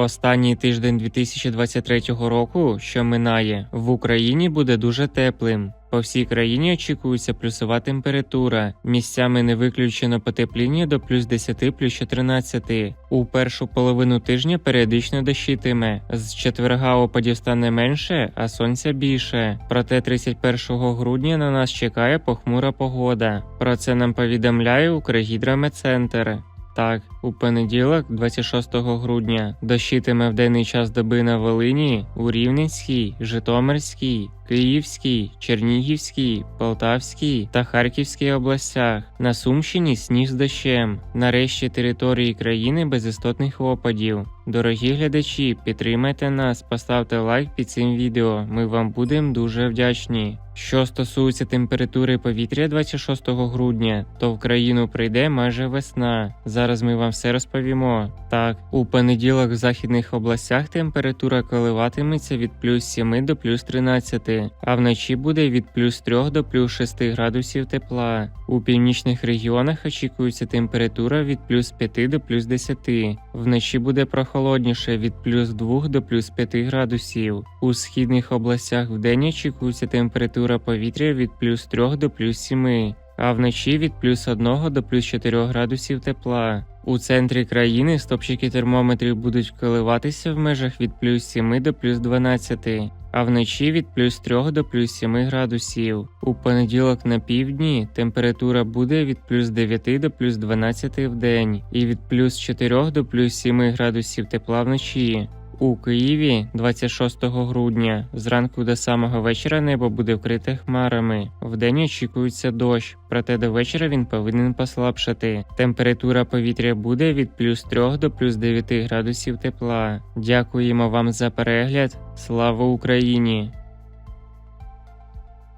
Останній тиждень 2023 року, що минає, в Україні буде дуже теплим. По всій країні очікується плюсова температура. Місцями не виключено потепління до плюс 10 плюс 14. У першу половину тижня періодично дощитиме. З четверга опадів стане менше, а сонця більше. Проте 31 грудня на нас чекає похмура погода. Про це нам повідомляє Укргідрометцентр. Так, у понеділок, 26 грудня, дощитиме в денний час доби на Волині, у Рівненській, Житомирській, Київській, Чернігівській, Полтавській та Харківській областях. На Сумщині сніг з дощем. Нарешті території країни без істотних опадів. Дорогі глядачі, підтримайте нас, поставте лайк під цим відео. Ми вам будемо дуже вдячні. Що стосується температури повітря 26 грудня, то в країну прийде майже весна. Зараз ми вам все розповімо. Так, у понеділок в західних областях температура коливатиметься від плюс 7 до плюс 13, а вночі буде від плюс 3 до плюс 6 градусів тепла. У північних регіонах очікується температура від плюс 5 до плюс 10. Вночі буде прохолодніше від плюс 2 до плюс 5 градусів. У східних областях вдень очікується температура повітря від плюс 3 до плюс 7, а вночі від плюс 1 до плюс 4 градусів тепла. У центрі країни стопчики термометрів будуть коливатися в межах від плюс 7 до плюс 12, а вночі від плюс 3 до плюс 7 градусів. У понеділок на півдні температура буде від плюс 9 до плюс 12 в день і від плюс 4 до плюс 7 градусів тепла вночі. У Києві 26 грудня зранку до самого вечора небо буде вкрите хмарами. Вдень очікується дощ, проте до вечора він повинен послабшати. Температура повітря буде від плюс 3 до плюс 9 градусів тепла. Дякуємо вам за перегляд. Слава Україні!